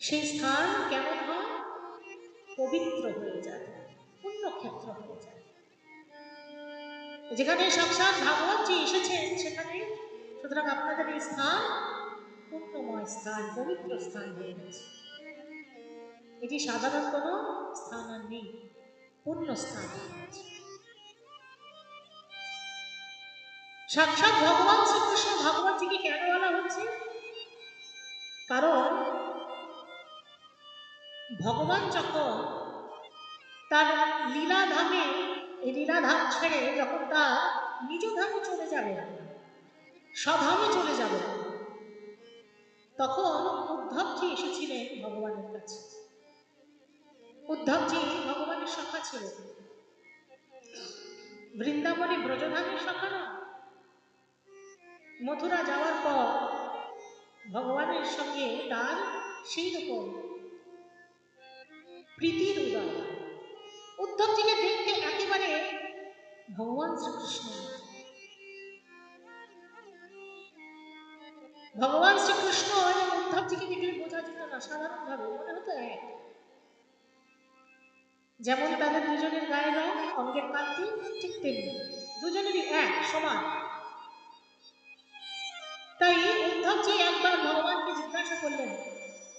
সেই স্থান কেমন হয়? পবিত্র হয়ে যায়, পুণ্যক্ষেত্র হয়ে যায়। যেখানে সাক্ষাৎ ভাগবতজি এসেছেন, সেখানে সুতরাং আপনাদের এই স্থান পুণ্যময় স্থান, পবিত্র স্থান হয়ে গেছে। এটি সাধারণ কোনো স্থান আর নেই, পুণ্য স্থান। সাক্ষাৎ ভগবান শ্রীকৃষ্ণ ভগবতজিকে কেন বলা হচ্ছে? কারণ ভগবান যখন তার লীলাধামে, এই লীলাধাম ছেড়ে যখন তার নিজ ধামে চলে যাবে, স্বধামে চলে যাবে, তখন উদ্ধবজি এসেছিলেন ভগবানের কাছে। উদ্ধবজি ভগবানের সখা ছিলেন বৃন্দাবনে ব্রজধামের সখা না। মথুরা যাওয়ার পর ভগবানের সঙ্গে তার সেই রকম প্রীতির উদয়। উদ্ধবজিকে দেখতে একেবারে ভগবান শ্রীকৃষ্ণ। ভগবান শ্রীকৃষ্ণ এবং উদ্ধবজিকে দেখলে বোঝা যেত না সাধারণভাবে মনে হতো এক। যেমন তাদের দুজনের গায়ে রং অঙ্গের কান্তি ঠিক তেমনি দুজনেরই এক, সমান। তাই উদ্ধবজি একবার ভগবানকে জিজ্ঞাসা করলেন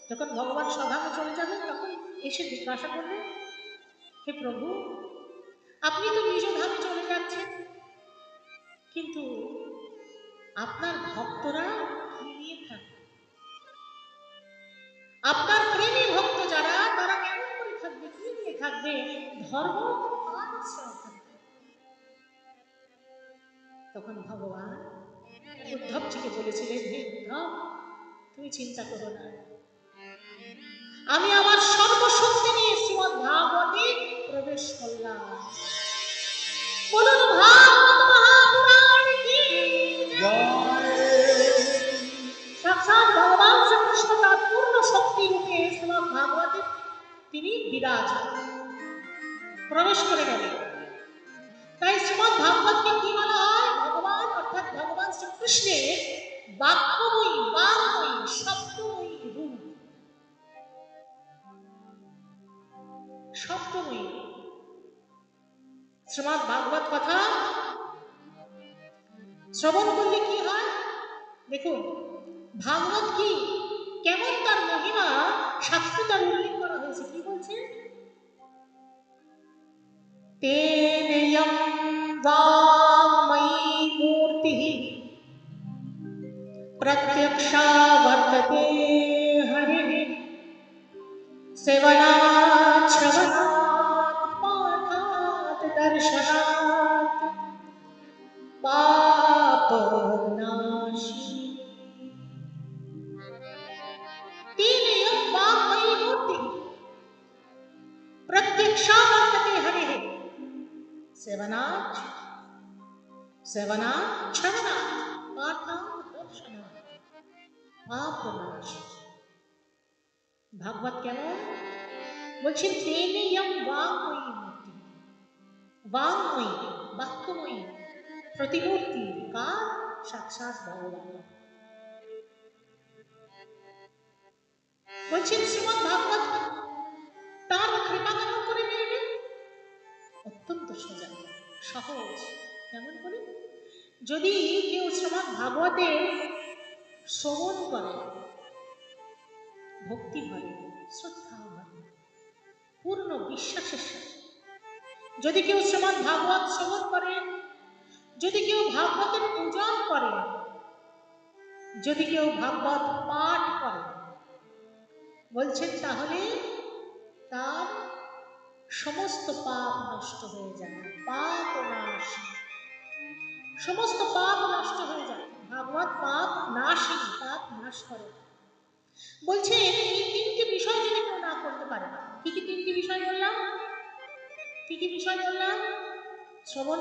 যখন ভগবান সভাকে চলে যাবে, তখন এসে জিজ্ঞাসা করবে, হে প্রভু, আপনি তো নিজ ধামে চলে যাচ্ছেন। কিন্তু আপনার ভক্তরা নিয়ে থাকবে আপনার প্রেমী ভক্ত যারা, তারা কেমন করে থাকবে, কি নিয়ে থাকবে? ধর্ম তখন ভগবান উদ্ধবজিকে বলেছিলেন, হে উদ্ধব, তুমি চিন্তা করো না। আমি আমার সর্বশক্তি নিয়ে শ্রীমদ ভাগবতে প্রবেশ করলাম। বলুন, ভাগবত মহাপুরাণ কি? সাক্ষাৎ ভগবান শ্রীকৃষ্ণ তার পূর্ণ শক্তি রূপে শ্রীমদ ভাগবতে তিনি বিরাজ প্রবেশ করে গেলেন। তাই শ্রীমদ ভাগবতকে কি বলা হয়? ভগবান, অর্থাৎ ভগবান শ্রীকৃষ্ণের বাক্যময়ী বাংময়ী শব্দময়ী রূপ সপ্তমী শ্রীমৎ ভাগবত কথা। শ্রবণ করলে কি হয়? দেখুন, ভাগবত কি? কেমন তার মহিমা? শাস্তি তার উল্লেখ করা হয়েছে। কি বলছে? তেনেয়ম দাময়ী মূর্তি। প্রত্যক্ষা বর্ততে হরি। সেবনা दर्शनात् पापनाशी तीन युग मूर्ति सेवनात् सेवनात् दर्शनात् पापनाशी भागवत तेने यम वाङ्मयी কার বলছেন শ্রীমদ ভাগবত, তার কৃপা কেমন করে মিলবে? অত্যন্ত সোজা সহজ, কেমন করে? যদি কেউ শ্রীমদ ভাগবতে শ্রবণ করে, ভক্তি ভরে শ্রদ্ধা ভরে পূর্ণ বিশ্বাসের সাথে যদি কেউ শ্রীমদ ভাগবত শ্রবণ করে, যদি কেউ ভাগবতের পূজন করে, যদি কেউ ভাগবত পাঠ করে, বলছেন তাহলে তার সমস্ত পাপ নষ্ট হয়ে যায়, পাপ নাশ। সমস্ত পাপ নষ্ট হয়ে যায়। ভাগবত পাপ নাশী পাপ নাশ করে। বলছে এই তিনটি বিষয় যদি কেউ না করতে পারে, কি কি তিনটি বিষয় বললাম? কি কি বিষয় বললাম? শ্রবণ